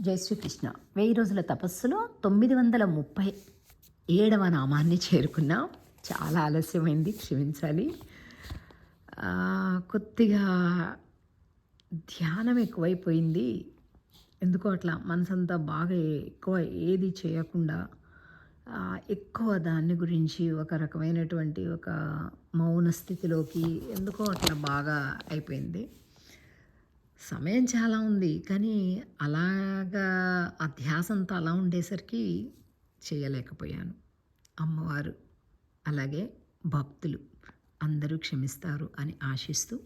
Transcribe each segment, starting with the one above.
జై శ్రీకృష్ణ వెయ్యి రోజుల తపస్సులో తొమ్మిది వందల ముప్పై ఏడవ నామాన్ని చేరుకున్నాం. చాలా ఆలస్యమైంది క్షమించాలి. కొద్దిగా ధ్యానం ఎక్కువైపోయింది. ఎందుకో అట్లా మనసంతా బాగా ఎక్కువ ఏది చేయకుండా ఎక్కువ దాన్ని గురించి ఒక రకమైనటువంటి ఒక మౌన స్థితిలోకి ఎందుకో అట్లా బాగా అయిపోయింది. సమయం చాలా ఉంది. కానీ అలాగా ఆ ధ్యాస అంతా అలా ఉండేసరికి చేయలేకపోయాను. అమ్మవారు అలాగే భక్తులు అందరూ క్షమిస్తారు అని ఆశిస్తూ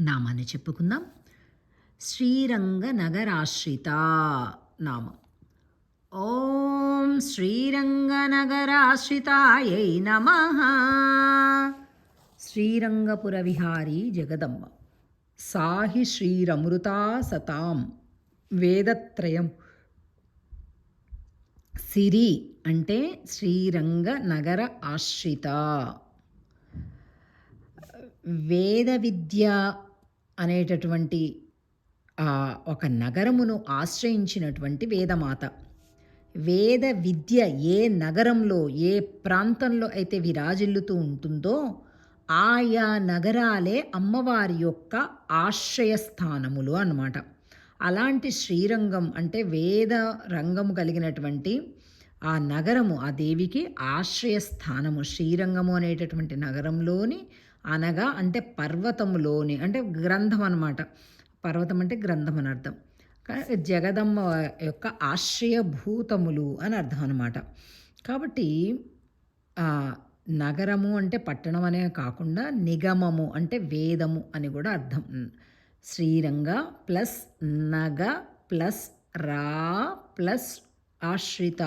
నామాన్ని చెప్పుకుందాం. శ్రీరంగ నగరాశ్రిత నామం. ఓం శ్రీరంగ శ్రీరంగనగరాశ్రితాయై నమ. శ్రీరంగపుర విహారీ జగదంబ. సాహి శ్రీరమృతా సతాం. వేదత్రయం. సిరి అంటే శ్రీరంగ నగర ఆశ్రిత. వేద విద్య అనేటటువంటి ఆ ఒక నగరమును ఆశ్రయించినటువంటి వేదమాత. వేద విద్య ఏ నగరంలో ఏ ప్రాంతంలో అయితే విరాజిల్లుతూ ఉంటుందో ఆయా నగరాలే అమ్మవారి యొక్క ఆశ్రయస్థానములు అన్నమాట. అలాంటి శ్రీరంగం అంటే వేద రంగము కలిగినటువంటి ఆ నగరము ఆ దేవికి ఆశ్రయస్థానము. శ్రీరంగము అనేటటువంటి నగరంలోని అనగా అంటే పర్వతములోని అంటే గ్రంథం అనమాట పర్వతం అంటే గ్రంథం అని అర్థం. జగదమ్మ యొక్క ఆశ్రయభూతములు అని అర్థం అనమాట కాబట్టి నగరము అంటే పట్టణం అనే కాకుండా నిగమము అంటే వేదము అని కూడా అర్థం. శ్రీరంగ ప్లస్ నగ ప్లస్ రా ప్లస్ ఆశ్రిత.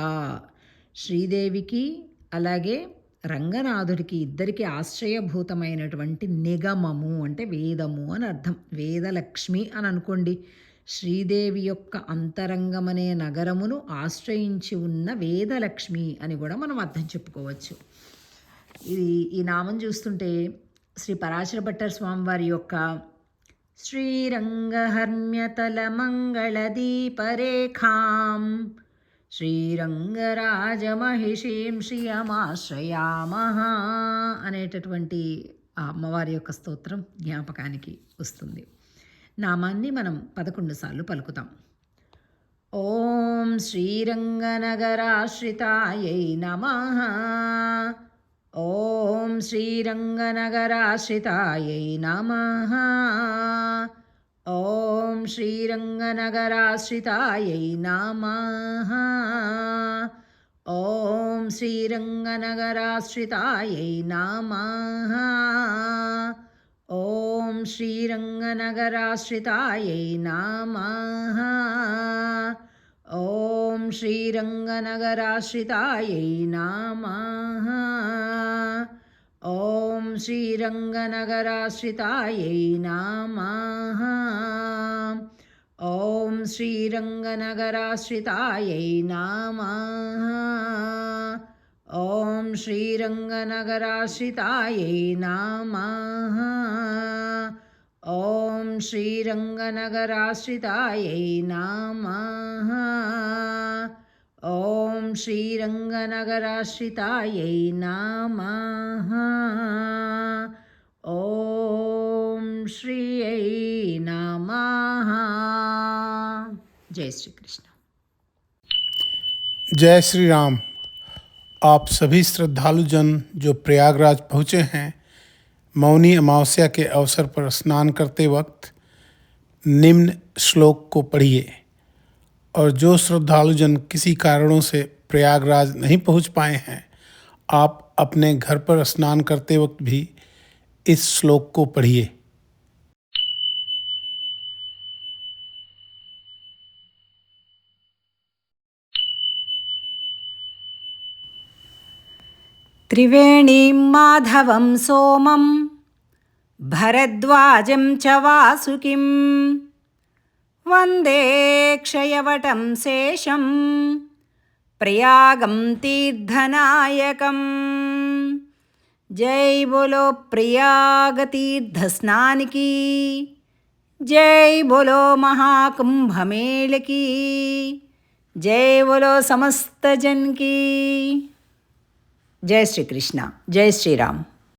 శ్రీదేవికి అలాగే రంగనాథుడికి ఇద్దరికి ఆశ్రయభూతమైనటువంటి నిగమము అంటే వేదము అని అర్థం. వేదలక్ష్మి అని అనుకోండి. శ్రీదేవి యొక్క అంతరంగమనే నగరమును ఆశ్రయించి ఉన్న వేదలక్ష్మి అని కూడా మనం అర్థం చెప్పుకోవచ్చు. ఇది ఈ నామం చూస్తుంటే శ్రీ పరాశర భట్టర్ స్వామివారి యొక్క శ్రీరంగహర్మ్యతల మంగళదీపరేఖాం శ్రీరంగరాజమహిషీం శ్రియమాశ్రయామహ అనేటటువంటి ఆ అమ్మవారి యొక్క స్తోత్రం జ్ఞాపకానికి వస్తుంది. నామాన్ని మనం పదకొండు సార్లు పలుకుతాం. ఓం శ్రీరంగనగరాశ్రితాయై నమ. ॐ श्रीरङ्गनगराश्रितायै नमः ॐ श्रीरङ्गनगराश्रितायै नमः ॐ श्रीरङ्गनगराश्रितायै नमः ॐ श्रीरङ्गनगराश्रितायै नमः ॐ श्रीरङ्गनगराश्रितायै नामः। ॐ श्रीरङ्गनगराश्रितायै नामः। ॐ श्रीरङ्गनगराश्रितायै नामः। ॐ श्रीरङ्गनगराश्रितायै नामः। ॐ श्रीरङ्गनगराश्रितायै नमः। ॐ श्रीरङ्गनगराश्रितायै नमः। ॐ श्रियै नमः। जय श्री कृष्ण जय श्री राम आप सभी श्रद्धालुजन जो प्रयागराज पहुँचे हैं मौनी अमावस्या के अवसर पर स्नान करते वक्त निम्न श्लोक को पढ़िए। और जो श्रद्धालुजन किसी कारणों से प्रयागराज नहीं पहुँच पाए हैं, आप अपने घर पर स्नान करते वक्त भी इस श्लोक को पढ़िए। त्रिवेणीं माधवं सोमं भरद्वाजं च वासुकिं वन्दे क्षयवटं शेषं प्रयागं तीर्थनायकम् జై బోలో ప్రయాగతీర్థస్నానికి జై బోలో మహాకుంభమేళకి జై బోలో సమస్త జన్కి జన్ కీ జై శ్రీకృష్ణ జై శ్రీరామ్